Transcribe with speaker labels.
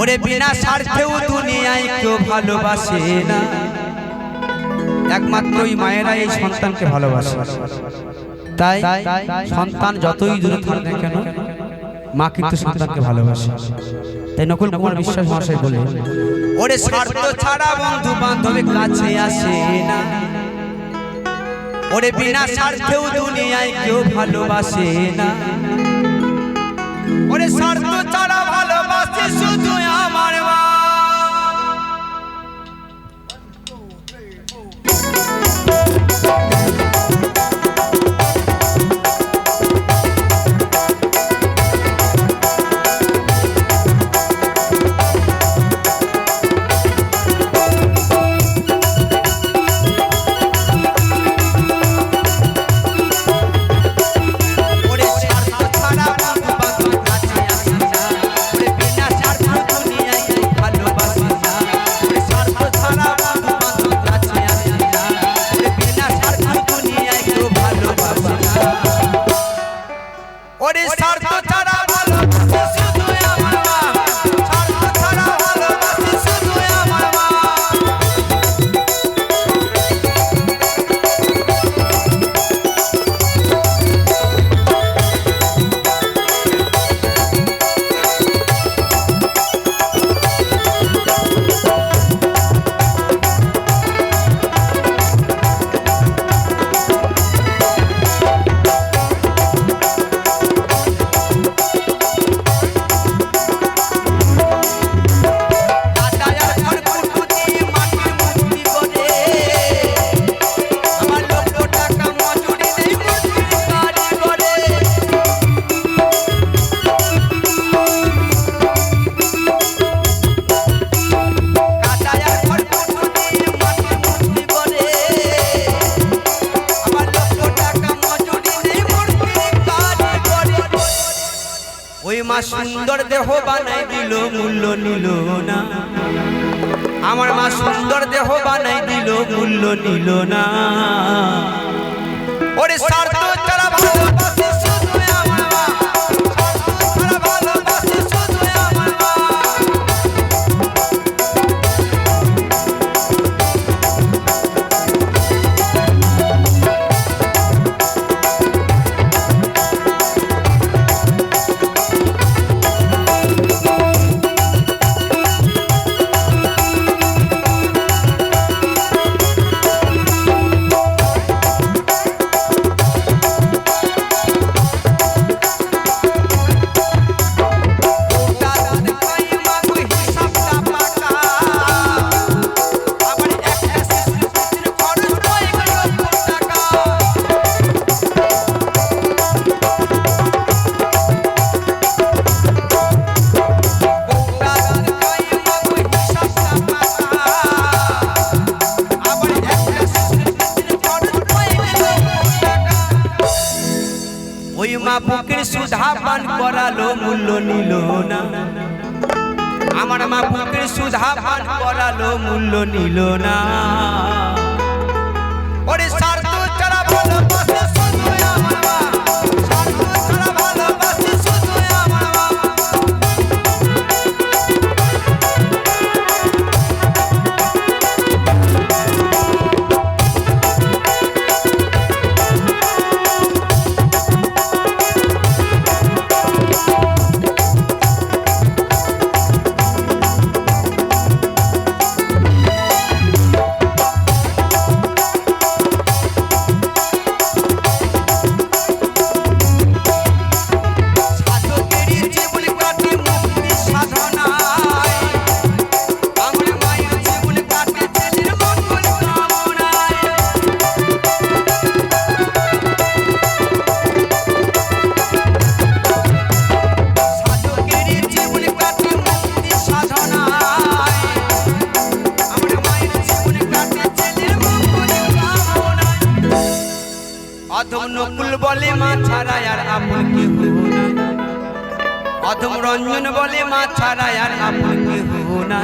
Speaker 1: ওরে বিনা স্বার্থেও দুনিয়ায় কেউ ভালোবাসে না। একমাত্র ওই মায়েরা এই সন্তানকে ভালোবাসে। তাই সন্তান যতই দূরে থাক কেন, মা কিন্তু সন্তানকে ভালোবাসে। তাই নকুল কুমার বিশ্বাস মহাশয় বলে ওরে স্বার্থ ছাড়া বন্ধু বান্ধবের কাছে আসে না। ওরে বিনা স্বার্থেও দুনিয়ায় কেউ ভালোবাসে না। ওরে স্বার্থ ছাড়া মা সুন্দর দেহ বানাই দিল, মূল্য নিল না। আমার মা সুন্দর দেহ বানাই দিল, মূল্য নিল না। ওরে স্বার্থ বুকের সুধা পান করালো, মূল্য নিল না। আমার মা বুকের সুধা পান করালো, মূল্য নিল না। ওরে সার্থ ছাড়া বলো শুধু অধম নকুল বলে মা ছাড়া আর আপন না অধম রঞ্জন বলে মা ছাড়া আর আপন কেহ না